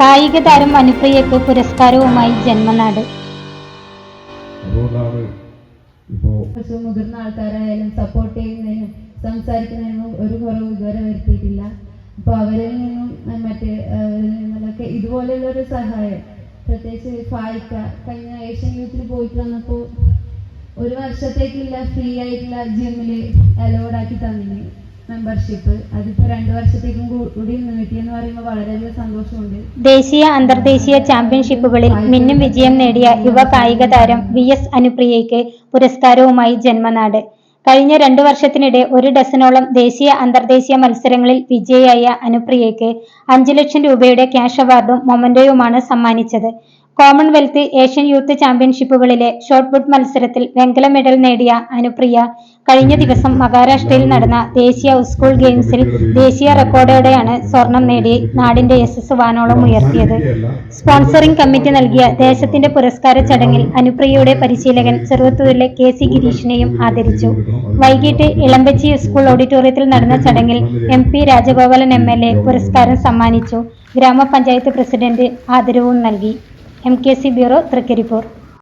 കായിക താരം അനുപ്രിയക്ക് പുരസ്കാരവുമായി ജന്മനാട്. മുതിർന്ന ആൾക്കാരായാലും സപ്പോർട്ട് ചെയ്യുന്നതിനും സംസാരിക്കുന്നതിനും ഒരു കുറവും ഇതുവരെ വരുത്തിയിട്ടില്ല. അപ്പൊ അവരിൽ നിന്നും മറ്റേ നിന്നൊക്കെ ഇതുപോലെയുള്ള ഒരു സഹായം പ്രത്യേകിച്ച് ഫായിക്ക കഴിഞ്ഞ ഏഷ്യൻ യൂത്തിൽ പോയിട്ട് വന്നപ്പോൾ ഒരു വർഷത്തേക്കില്ല ഫ്രീ ആയിട്ടുള്ള ജിമ്മിൽ അലോഡ് ആക്കി തന്നിന്. മെമ്പർഷിപ്പ് രണ്ട് വർഷത്തേക്കും കൂ- കൂടി നീട്ടിയെന്ന് പറയുമ്പോൾ വളരെയധികം സന്തോഷമുണ്ട്. ദേശീയ അന്തർദേശീയ ചാമ്പ്യൻഷിപ്പുകളിൽ മിന്നും വിജയം നേടിയ യുവ കായിക താരം വി എസ് അനുപ്രിയയ്ക്ക് പുരസ്കാരവുമായി ജന്മനാട്. കഴിഞ്ഞ രണ്ടു വർഷത്തിനിടെ ഒരു ഡസനോളം ദേശീയ അന്തർദേശീയ മത്സരങ്ങളിൽ വിജയിയായ അനുപ്രിയയ്ക്ക് അഞ്ചു ലക്ഷം രൂപയുടെ ക്യാഷ് അവാർഡും മൊമന്റോയുമാണ് സമ്മാനിച്ചത്. കോമൺവെൽത്ത് ഏഷ്യൻ യൂത്ത് ചാമ്പ്യൻഷിപ്പുകളിലെ ഷോട്ട് പുട്ട് മത്സരത്തിൽ വെങ്കല മെഡൽ നേടിയ അനുപ്രിയ കഴിഞ്ഞ ദിവസം മഹാരാഷ്ട്രയിൽ നടന്ന ദേശീയ സ്കൂൾ ഗെയിംസിൽ ദേശീയ റെക്കോർഡോടെയാണ് സ്വർണം നേടി നാടിന്റെ യശസ് വാനോളം ഉയർത്തിയത്. സ്പോൺസറിംഗ് കമ്മിറ്റി നൽകിയ ദേശത്തിന്റെ പുരസ്കാര ചടങ്ങിൽ അനുപ്രിയയുടെ പരിശീലകൻ ചെറുവത്തൂരിലെ കെ സി ഗിരീഷിനെയും ആദരിച്ചു. വൈകിട്ട് ഇളമ്പച്ചി സ്കൂൾ ഓഡിറ്റോറിയത്തിൽ നടന്ന ചടങ്ങിൽ M P Rajagopalan M L A പുരസ്കാരം സമ്മാനിച്ചു. ഗ്രാമപഞ്ചായത്ത് പ്രസിഡന്റ് ആദരവും നൽകി. M K C bureau Thrikaripur